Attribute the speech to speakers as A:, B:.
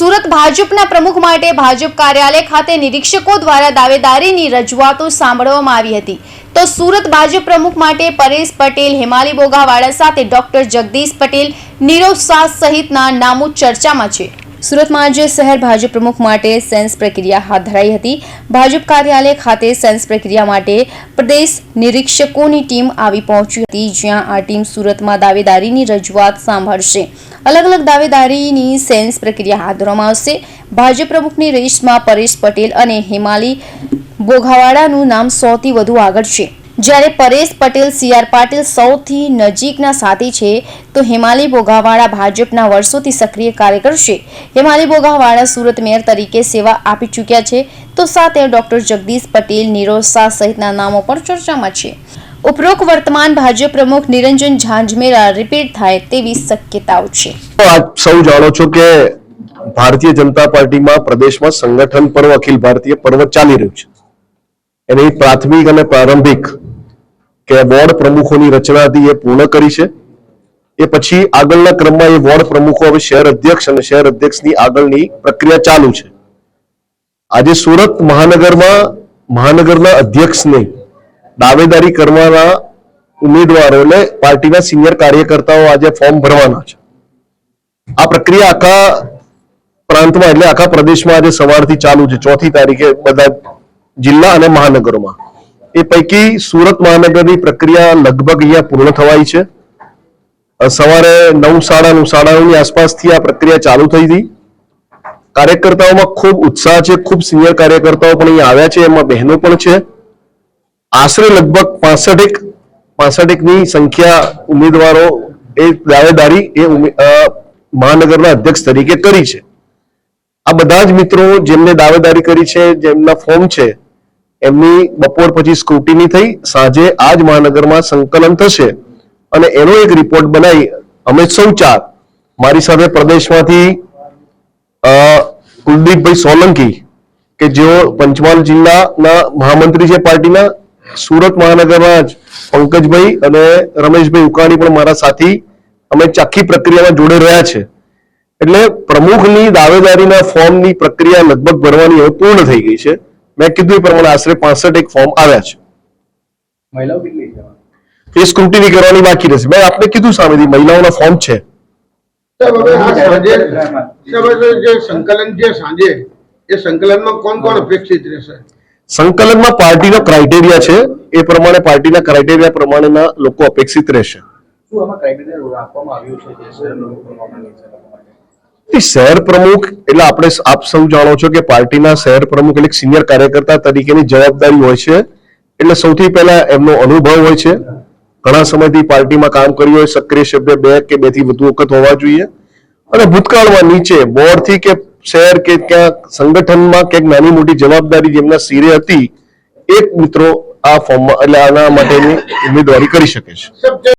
A: સુરત ભાજપના પ્રમુખ માટે ભાજપ કાર્યાલય ખાતે નિરીક્ષકો દ્વારા દાવેદારીની રજૂઆતો સાંભળવામાં આવી હતી. તો સુરત ભાજપ પ્રમુખ માટે પરેશ પટેલ, હેમાલી બોગાવાળા સાથે ડોક્ટર જગદીશ પટેલ, નીરવ શાહ સહિતના નામો ચર્ચામાં છે. સુરતમાં આજે શહેર ભાજપ પ્રમુખ માટે સેન્સ પ્રક્રિયા હાથ ધરાઈ હતી. ભાજપ કાર્યાલય ખાતે સેન્સ પ્રક્રિયા માટે પ્રદેશ નિરીક્ષકોની ટીમ આવી પહોંચી હતી, જ્યાં આ ટીમ સુરતમાં દાવેદારીની રજૂઆત સાંભળશે. અલગ અલગ દાવેદારીની સેન્સ પ્રક્રિયા હાથ ધરવામાં આવશે. ભાજપ પ્રમુખની રેસમાં પરેશ પટેલ અને હિમાલી બોઘાવાડાનું નામ સૌથી વધુ આગળ છે. જ્યારે પરેશ પટેલ સીઆર પાટીલ સૌથી નજીકના સાથી છે, તો હિમાલી બોઘાવાડા ભાજપના વર્ષોથી સક્રિય કાર્યકર છે. હિમાલી બોઘાવાડા સુરત મેયર તરીકે સેવા આપી ચૂક્યા છે. તો સાથે ડોક્ટર જગદીશ પટેલ નિરોસા સહિતના નામો પણ ચર્ચામાં છે. ઉપરોક્ત વર્તમાન ભાજપ પ્રમુખ નિરંજન ઝાંઝમેરા રિપીટ થાય તેવી શક્યતાઓ છે.
B: આપ સૌ જાણો છો કે ભારતીય જનતા પાર્ટીમાં પ્રદેશમાં સંગઠન પર્વ, અખિલ ભારતીય પર્વ ચાલી રહ્યું છે. એની પ્રાથમિક અને પ્રારંભિક કે વોર્ડ પ્રમુખોની રચના હતી એ પૂર્ણ કરી છે. એ પછી આગળના ક્રમમાં એ વોર્ડ પ્રમુખો હવે શહેર અધ્યક્ષ અને શહેર અધ્યક્ષની આગળની પ્રક્રિયા ચાલુ છે. આજે સુરત મહાનગરમાં, મહાનગરના અધ્યક્ષને દાવેદારી કરવાના ઉમેદવારોને પાર્ટીના સિનિયર કાર્યકર્તાઓ આજે ફોર્મ ભરવાના છે. આ પ્રક્રિયા આખા પ્રાંતમાં એટલે આખા પ્રદેશમાં આજે સવારથી ચાલુ છે. ચોથી તારીખે બધા જિલ્લા અને મહાનગરોમાં. એ પૈકી સુરત મહાનગરની પ્રક્રિયા લગભગ અહીંયા પૂર્ણ થવાઈ છે. સવારે નવ સાડા નવ સાડા નવની આસપાસથી આ પ્રક્રિયા ચાલુ થઈ હતી. કાર્યકર્તાઓમાં ખૂબ ઉત્સાહ છે. ખૂબ સિનિયર કાર્યકર્તાઓ પણ અહીંયા આવ્યા છે. એમાં બહેનો પણ છે. આશરે લગભગ પાસઠેક, પાસઠેકની સંખ્યા ઉમેદવારો એ દાવેદારી એ મહાનગરના અધ્યક્ષ તરીકે કરી છે. આ બધા જ મિત્રો જેમને દાવેદારી કરી છે, જેમના ફોર્મ છે, એમની બપોર પછી સ્ક્રુટિની થઈ, સાંજે આ જ મહાનગરમાં સંકલન થશે અને એનો એક રિપોર્ટ બનાવી અમે સૌ ચાર, મારી સાથે પ્રદેશમાંથી કુલદીપભાઈ સોલંકી, કે જેઓ પંચમહાલ જિલ્લાના મહામંત્રી છે પાર્ટીના સુરત મહાનગરમાં જ પંકજભાઈ અને રમેશભાઈ ઉકાણી પણ મારા સાથી અમે ચાખી પ્રક્રિયામાં જોડે રહ્યા છે. એટલે પ્રમુખની દાવેદારીના ફોર્મની પ્રક્રિયા લગભગ ભરવાની હવે પૂર્ણ થઈ ગઈ છે. મેં કીધું એ પ્રમાણે આશરે પાસઠ એક ફોર્મ આવ્યા છે.
C: મહિલાઓ કેટલી
B: એ સ્ક્રુટિની કરવાની બાકી રહેશે. મેં આપને કીધું સામેથી મહિલાઓના ફોર્મ છે.
D: જે સંકલન છે સાંજે એ સંકલનમાં કોણ કોણ અપેક્ષિત રહેશે?
B: સંકલનમાં પાર્ટીનો ક્રાઇટેરિયા છે એ પ્રમાણે પાર્ટીના ક્રાઇટેરિયા પ્રમાણેના લોકો અપેક્ષિત રહેશે.
C: શહેર
B: પ્રમુખ એટલે આપણે આપ સૌ જાણો છો કે પાર્ટીના શહેર પ્રમુખ એટલે સિનિયર કાર્યકર્તા તરીકેની જવાબદારી હોય છે. એટલે સૌથી પહેલા એમનો અનુભવ હોય છે. ઘણા સમયથી પાર્ટીમાં કામ કર્યું હોય સક્રિય સભ્ય બે કે બેથી વધુ વખત હોવા જોઈએ. અને ભૂતકાળમાં નીચે બોર્ડથી કે શહેર કે ક્યાંક સંગઠનમાં ક્યાંક નાની મોટી જવાબદારી જેમના સિરે હતી, એક મિત્રો આ ફોર્મમાં, એટલે આના માટેની ઉમેદવારી કરી શકે છે.